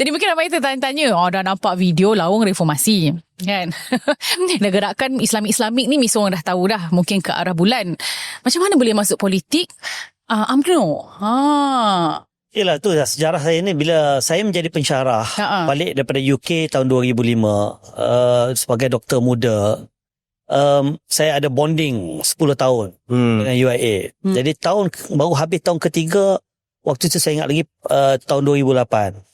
Jadi mungkin ramai kita tanya-tanya, oh dah nampak video lawang reformasi. Kan? Negarakan Islamik-Islamik ni mesti orang dah tahu dah. Mungkin ke arah bulan. Macam mana boleh masuk politik? Uh, UMNO. Ha. Yelah tu lah sejarah saya ni bila saya menjadi pensyarah Ha-ha. balik daripada UK tahun 2005 uh, sebagai doktor muda um, saya ada bonding 10 tahun Hmm. dengan UIA. Hmm. Jadi tahun baru habis tahun ketiga waktu tu saya ingat lagi uh, tahun 2008.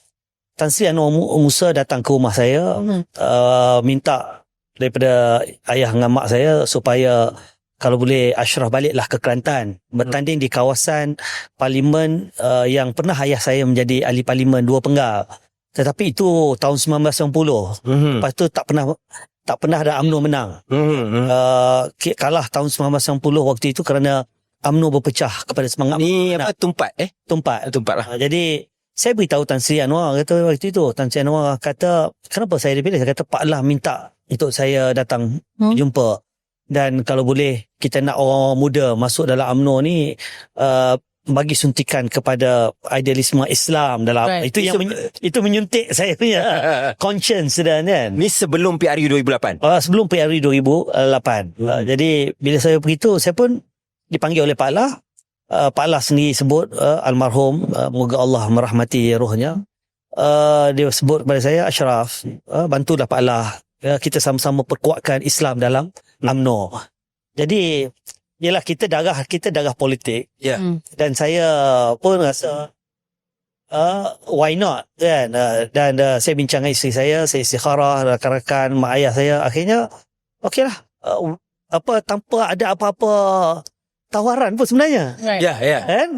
Tan Sri Anwar Mu- Musa datang ke rumah saya Hmm. uh, minta daripada ayah dengan mak saya supaya kalau boleh Ashraf baliklah ke Kelantan bertanding di kawasan parlimen uh, yang pernah ayah saya menjadi ahli parlimen dua penggal tetapi itu tahun 1990 Hmm. lepas tu tak pernah tak pernah ada UMNO menang Hmm. uh, ki- kalah tahun 1990 waktu itu kerana UMNO berpecah kepada semangat Ni apa tumpat eh? tumpat Tumpat lah. Uh, jadi saya beritahu Tan Sri Anwar kata waktu itu Tan Sri Anwar kata kenapa saya dipilih saya kata Pak Lah minta untuk saya datang Hmm. jumpa dan kalau boleh kita nak orang muda masuk dalam UMNO ni uh, bagi suntikan kepada idealisme Islam dalam Right. itu yang menyu- itu menyuntik saya punya conscience dan kan Ni sebelum PRU 2008. Uh, sebelum PRU 2008. Hmm. Uh, jadi bila saya beritahu saya pun dipanggil oleh Pak Lah. Uh, Pak Lah sendiri sebut uh, almarhum uh, moga Allah merahmati rohnya. Uh, dia sebut kepada saya Ashraf uh, bantulah Pak Lah uh, kita sama-sama perkuatkan Islam dalam UMNO. Jadi Yelah kita darah kita darah politik Ya. Hmm. dan saya pun rasa uh, why not kan uh, dan uh, saya bincang dengan isteri saya saya istikharah rakan-rakan mak ayah saya akhirnya okeylah uh, apa tanpa ada apa-apa tawaran pun sebenarnya Right. Ya, ya. kan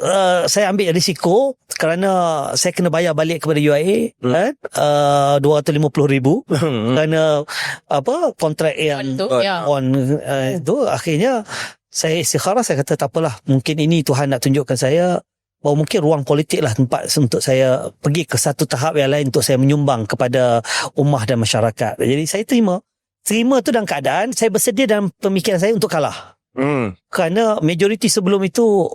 uh, saya ambil risiko kerana saya kena bayar balik kepada UIA Hmm. kan uh, 250,000 Hmm. kerana apa kontrak yang Tu, Oh, ya. on uh, itu akhirnya saya istikharah saya kata tak apalah mungkin ini Tuhan nak tunjukkan saya bahawa mungkin ruang politik lah tempat untuk saya pergi ke satu tahap yang lain untuk saya menyumbang kepada ummah dan masyarakat jadi saya terima terima tu dalam keadaan saya bersedia dalam pemikiran saya untuk kalah Hmm. kerana majoriti sebelum itu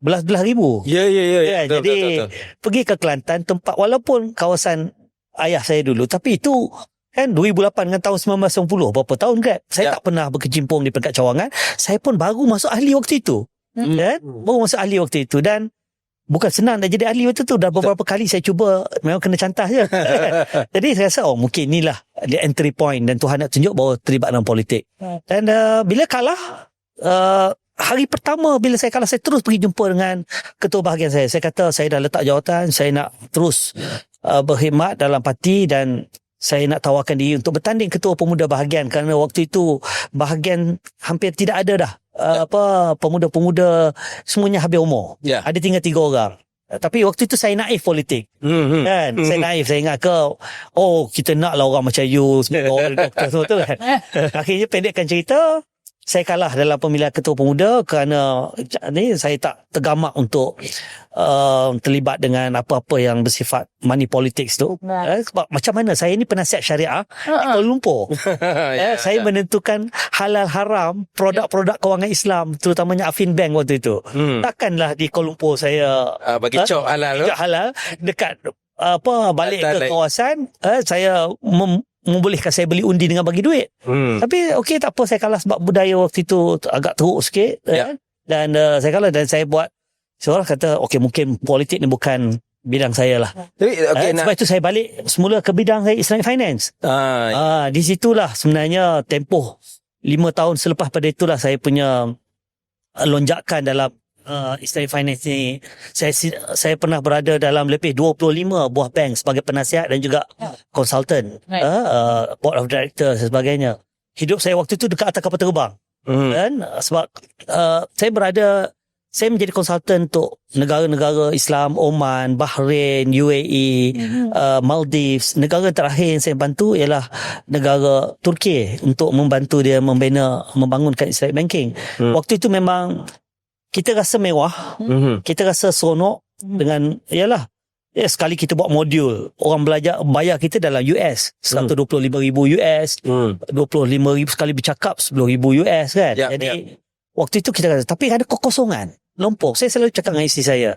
belas-belas ribu. Ya, ya, ya. Ya, Betul, jadi- betul, betul. pergi ke Kelantan tempat walaupun kawasan ayah saya dulu tapi itu kan 2008 dengan tahun 1990 berapa tahun kan? Saya Ya. tak pernah berkecimpung di peringkat cawangan. Saya pun baru masuk ahli waktu itu. Hmm. kan? Baru masuk ahli waktu itu. Dan bukan senang nak jadi ahli waktu itu dah beberapa kali saya cuba memang kena cantas je. Jadi saya rasa oh mungkin inilah the entry point dan Tuhan nak tunjuk bahawa terlibat dalam politik. Hmm. dan uh, bila kalah uh, hari pertama bila saya kalah saya terus pergi jumpa dengan ketua bahagian saya. Saya kata saya dah letak jawatan saya nak terus uh, berkhidmat dalam parti dan saya nak tawarkan diri untuk bertanding ketua pemuda bahagian. Kerana waktu itu bahagian hampir tidak ada dah. Uh, apa pemuda-pemuda semuanya habis umur. Ya. ada tinggal tiga orang. Uh, tapi waktu itu saya naif politik. Hmm. hmm. kan? Saya naif saya ingat ke oh kita nak lah orang macam you semua orang doktor semua tu kan. Akhirnya pendekkan cerita saya kalah dalam pemilihan ketua pemuda kerana ni saya tak tergamak untuk uh, terlibat dengan apa-apa yang bersifat money politics tu Right. eh, sebab macam mana saya ni penasihat syariah di Ha-ha. Kuala Lumpur eh, saya ya. menentukan halal haram produk-produk kewangan Islam terutamanya Afin Bank waktu itu Hmm. takkanlah di Kuala Lumpur saya Ah, bagi Ha? cop halal tidak halal dekat apa balik ke kawasan eh, saya mem, membolehkan saya beli undi dengan bagi duit Hmm. tapi okey tak apa saya kalah sebab budaya waktu itu agak teruk sikit Ya. kan? dan uh, saya kalah dan saya buat seorang kata okey mungkin politik ni bukan bidang saya lah Tapi okey okay, eh, nak sebab itu saya balik semula ke bidang saya Islamic Finance ah, ah di situlah sebenarnya tempoh lima tahun selepas pada itulah saya punya lonjakan dalam uh, Islamic Finance ni saya saya pernah berada dalam lebih 25 buah bank sebagai penasihat dan juga konsultan Right. uh, uh, board of directors dan sebagainya hidup saya waktu itu dekat atas kapal terbang hmm. kan sebab uh, saya berada saya menjadi konsultan untuk negara-negara Islam Oman, Bahrain, UAE, Mhm. uh, Maldives. Negara terakhir yang saya bantu ialah negara Turki untuk membantu dia membina membangunkan Islamic banking. Hmm. Waktu itu memang kita rasa mewah, Hmm. kita rasa seronok dengan ialah Ya, sekali kita buat modul, orang belajar bayar kita dalam US, 125,000 US, Hmm. 25,000 sekali bercakap 10,000 US kan. Ya, Jadi waktu itu kita rasa tapi ada kekosongan, lompong. Saya selalu cakap dengan isteri saya,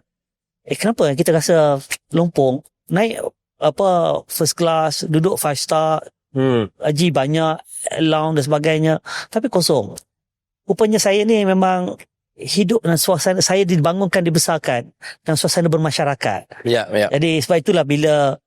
eh kenapa kita rasa lompong? Naik apa first class, duduk five star, Hmm. haji banyak, allowance dan sebagainya. Tapi kosong. Rupanya saya ni memang hidup dalam suasana, saya dibangunkan, dibesarkan dalam suasana bermasyarakat. Ya, ya. Jadi sebab itulah bila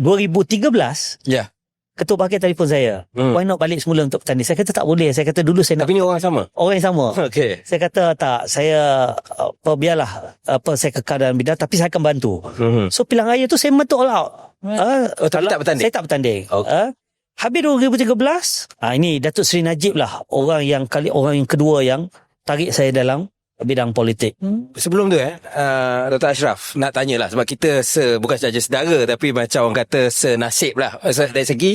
2013, Ya. ketua bahagian telefon saya, Hmm. why not balik semula untuk bertanding? Saya kata tak boleh. Saya kata dulu saya nak Tapi ni orang sama. orang yang sama. Okey. Saya kata tak, saya apa biarlah apa saya kekal dalam bidang tapi saya akan bantu. Hmm. So pilihan raya tu saya memang all out. Ah, Oh, tapi tak bertanding? Saya tak bertanding. Okey. Ah, habis 2013, ah ini Datuk Seri Najib lah orang yang kali orang yang kedua yang tarik saya dalam bidang politik. Sebelum tu eh, uh, Dr. Ashraf nak tanyalah sebab kita se, bukan saja saudara tapi macam orang kata senasib lah. Se- Dari segi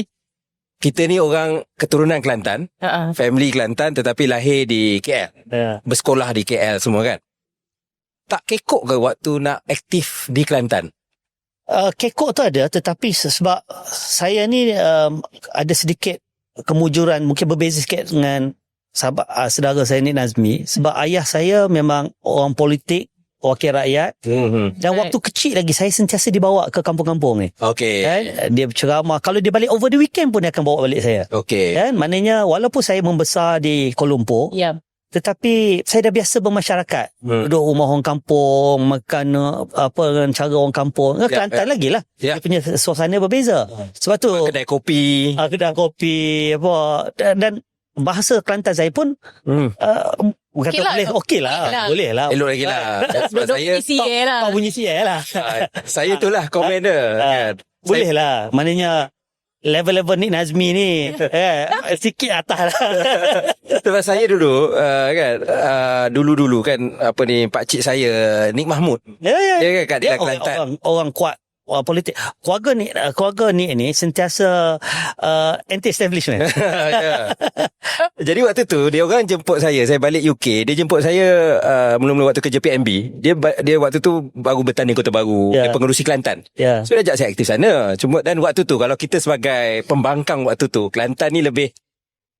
kita ni orang keturunan Kelantan, Uh-uh. family Kelantan tetapi lahir di KL, Ya. bersekolah di KL semua kan. Tak kekok ke waktu nak aktif di Kelantan? Uh, kekok tu ada tetapi se- sebab saya ni um, ada sedikit kemujuran mungkin berbeza sikit dengan sahabat uh, saudara saya ni Nazmi sebab ayah saya memang orang politik wakil rakyat Hmm. dan Right. waktu kecil lagi saya sentiasa dibawa ke kampung-kampung ni Okey. kan dia berceramah kalau dia balik over the weekend pun dia akan bawa balik saya Okey. kan maknanya walaupun saya membesar di Kuala Lumpur Ya. tetapi saya dah biasa bermasyarakat Hmm. duduk rumah orang kampung makan uh, apa dengan cara orang kampung ya, Ya, Kelantan lagi lah Ya. dia punya suasana berbeza sebab tu Kedai kopi. uh, kedai kopi apa dan, dan bahasa Kelantan saya pun Hmm. uh, bukan okay lah. boleh okey lah Okey lah. boleh lah Elok lagi lah. Sebab saya PCA lah. kau bunyi sial lah ah, saya tu lah commander Ah, kan. boleh lah maknanya level-level ni Nazmi ni eh, sikit atas lah Sebab saya dulu uh, kan uh, dulu-dulu kan apa ni pak cik saya Nik Mahmud. ya ya Dia kan kat dia orang, Kelantan. orang, orang kuat orang politik keluarga ni uh, keluarga ni ni sentiasa uh, anti establishment Ya. Jadi waktu tu dia orang jemput saya, saya balik UK, dia jemput saya uh, mula-mula waktu kerja PMB. Dia dia waktu tu baru bertanding Kota Baru, dia pengerusi Kelantan. ya So dia ajak saya aktif sana. Cuma dan waktu tu kalau kita sebagai pembangkang waktu tu, Kelantan ni lebih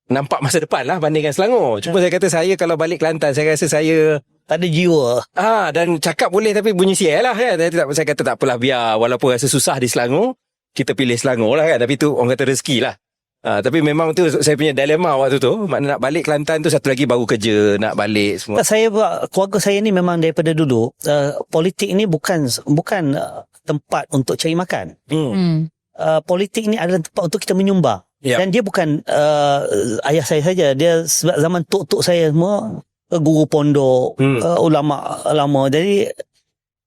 nampak masa depan lah bandingkan Selangor. Cuma saya kata saya kalau balik Kelantan, saya rasa saya tak ada jiwa Ah dan cakap boleh tapi bunyi sial lah kan. Saya, tak, saya kata tak apalah biar walaupun rasa susah di Selangor, kita pilih Selangor lah kan. Tapi tu orang kata rezeki lah. Ah, tapi memang tu saya punya dilema waktu tu. Makna nak balik Kelantan tu satu lagi baru kerja, nak balik semua. Tak, saya buat- keluarga saya ni memang daripada dulu uh, politik ni bukan bukan uh, tempat untuk cari makan. Hmm. Hmm. Uh, politik ni adalah tempat untuk kita menyumbang. Ya. Dan dia bukan uh, ayah saya saja. Dia sebab zaman tok-tok saya semua uh, guru pondok, Hmm. uh, ulama lama. Jadi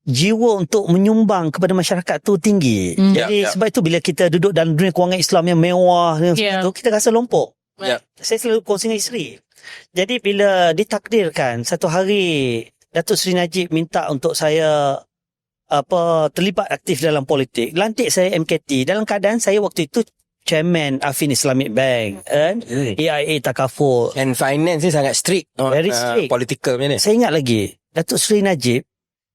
jiwa untuk menyumbang kepada masyarakat tu tinggi. Hmm. Jadi Ya, ya. sebab itu bila kita duduk dalam dunia kewangan Islam yang mewah dan Ya. tu kita rasa lompok. Ya. Saya selalu kongsi dengan isteri. Jadi bila ditakdirkan satu hari Datuk Seri Najib minta untuk saya apa terlibat aktif dalam politik. Lantik saya MKT dalam keadaan saya waktu itu chairman Afin Islamic Bank kan AIA Takaful. And finance ni sangat strict. Oh, Very ah, strict. political punya ni. Saya ingat lagi Datuk Seri Najib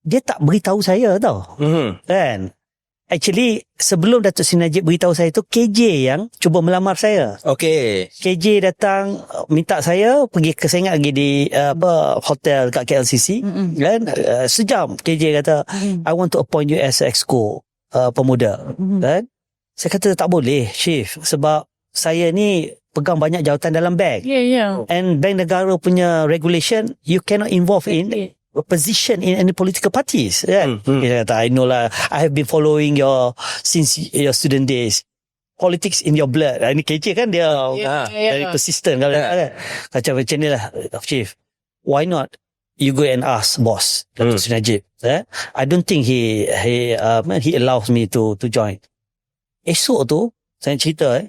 dia tak beritahu saya tau Hmm. kan. Actually sebelum Datuk Seri Najib beritahu saya tu KJ yang cuba melamar saya. Okay. KJ datang uh, minta saya pergi ke saya ingat lagi di uh, apa hotel kat KLCC Mm-mm. kan uh, sejam KJ kata Mm. I want to appoint you as exco uh, pemuda Mm. kan saya kata tak boleh chief sebab saya ni pegang banyak jawatan dalam bank Ya, ya. and bank negara punya regulation you cannot involve in a position in any political parties kan Hmm, hmm. dia kata I know lah I have been following your since your student days politics in your blood Ah, ini KJ kan dia Ya, Ah, ya, very ya. persistent kalau Ya. kan macam macam ni lah chief why not you go and ask boss Datuk Hmm. Seri Najib eh? I don't think he he um, he allows me to to join esok tu saya cerita eh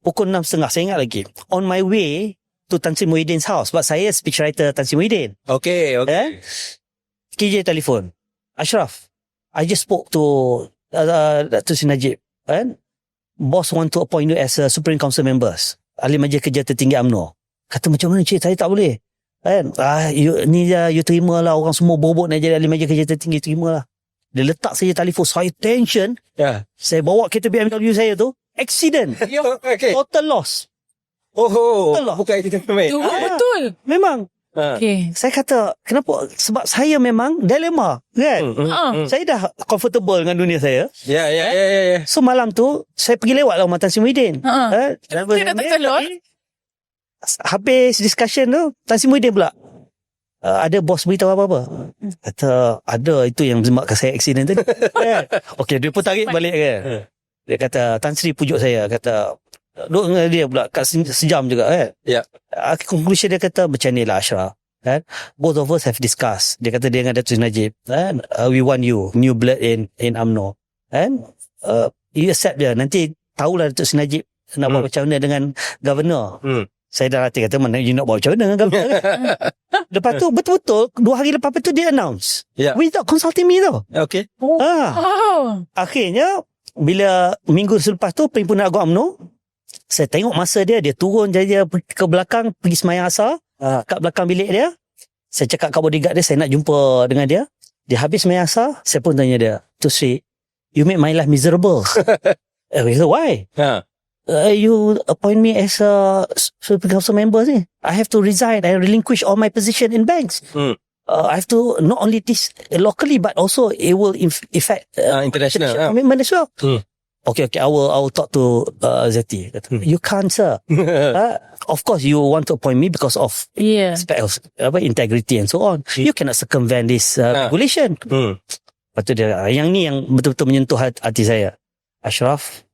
pukul 6.30 saya ingat lagi. On my way to Tan Sri Muhyiddin's house sebab saya speechwriter Tan Sri Muhyiddin. Okay. okay. eh? KJ telefon. Ashraf I just spoke to uh, Datuk Seri Najib kan boss want to appoint you as a Supreme Council members. Ahli majlis kerja tertinggi UMNO. Kata macam mana cik? Saya tak boleh. Kan ah you, ni ya you terima lah orang semua bobot nak jadi ahli majlis kerja tertinggi terima lah dia letak saja telefon saya tension Ya. saya bawa kereta BMW saya tu accident okay. total loss Oh, oh. Betul lah. bukan kita main. Tu, Ah. betul. memang Ha. Okay. Saya kata, kenapa? Sebab saya memang dilema. Kan? Hmm, Ah. hmm. Saya dah comfortable dengan dunia saya. Ya, ya, ya, ya, ya. So malam tu, saya pergi lewat lah Tan Sri Muhyiddin. Ha. Eh, Dia dah tak keluar? Habis discussion tu, Tan Sri Muhyiddin pula. Uh, ada bos beritahu apa-apa. Kata, ada itu yang menyebabkan saya accident tadi. Kan? Okey, dia pun tarik balik kan. Hmm. Dia kata, Tan Sri pujuk saya. Kata, duduk dengan dia pula kat se- sejam juga kan. Ya. Uh, conclusion dia kata, macam ni lah Ashraf. Kan? Both of us have discussed. Dia kata dia dengan Datuk Najib. Kan? Uh, we want you, new blood in in UMNO. Kan? Uh, you accept dia. Nanti tahulah Datuk Najib nak buat Hmm. macam mana dengan governor. Hmm. Saya dah hati kata mana you nak buat macam mana dengan governor. kan? lepas tu betul-betul dua hari lepas tu dia announce. Ya. Without consulting me tau. Okey. Ah, Oh. akhirnya bila minggu selepas tu perhimpunan agung UMNO saya tengok masa dia dia turun dia, dia ke belakang pergi semayang asar uh, kat belakang bilik dia saya cakap kat bodyguard dia saya nak jumpa dengan dia dia habis semayang asar saya pun tanya dia tu Sri you make my life miserable eh, why Ha. Uh, you appoint me as a super council member ni. I have to resign. I relinquish all my position in banks. Hmm. Uh, I have to not only this locally but also it will inf- affect uh, Ah, international. Ha. commitment as well. Hmm. Okay, okay. I will, I will talk to uh, Zeti. Hmm. You can't, sir. uh, of course, you want to appoint me because of Yeah. aspect of apa, integrity and so on. Hmm. You cannot circumvent this uh, Ah. regulation. Hmm. Lepas tu dia, yang ni yang betul-betul menyentuh hati, hati saya. Ashraf,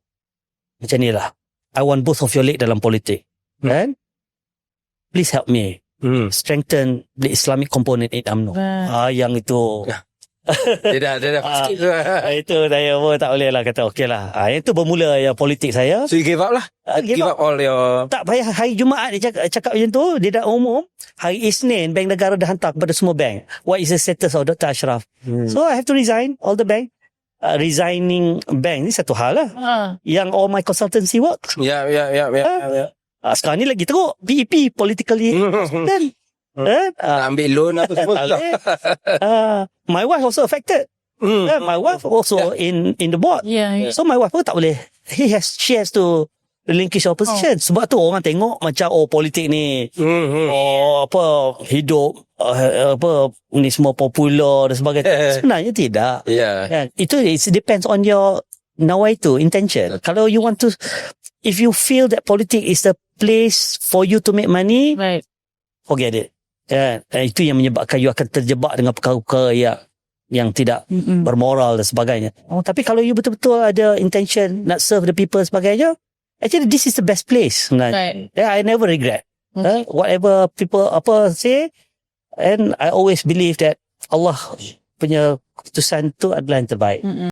macam ni lah. I want both of your leg dalam politik. Hmm. Kan? Please help me. Hmm. Strengthen the Islamic component in UMNO. Right. Ah, yang itu. Dia dah, dia dah Ah. sikit tu. Ah, itu saya pun tak boleh lah kata okey lah. Ah, yang itu bermula yang politik saya. So you give up lah. Ah, Give, give up all your... Tak payah hari Jumaat dia cakap, cakap macam tu. Dia dah umum. Hari Isnin, Bank Negara dah hantar kepada semua bank. What is the status of Dr. Ashraf? Hmm. So I have to resign all the bank. Uh, resigning bank ni satu hal lah. Ah. Yang all my consultancy work. Ya, ya, ya, ya. Ah. Uh, sekarang ni lagi teruk. PEP, politically Hmm. then, eh, uh, Ambil loan apa semua. uh, my wife also affected. Hmm. Eh, my wife also in in the board. Yeah. yeah. So my wife pun tak boleh. He has she has to relinquish her position. Sebab tu orang tengok macam oh politik ni Hmm. hmm. oh apa hidup uh, apa ni semua popular dan sebagainya. Sebenarnya tidak. Ya. Kan? Itu it depends on your nawaitu intention. Kalau you want to if you feel that politik is the place for you to make money, Right. forget it. Kan? Dan itu yang menyebabkan you akan terjebak dengan perkara-perkara yang yang tidak Mm-mm. bermoral dan sebagainya. Oh, tapi kalau you betul-betul ada intention nak serve the people dan sebagainya, actually this is the best place sebenarnya. Right. Yeah, I never regret. Okay. Uh, whatever people apa say, and I always believe that Allah punya keputusan tu adalah yang terbaik. Mm-mm.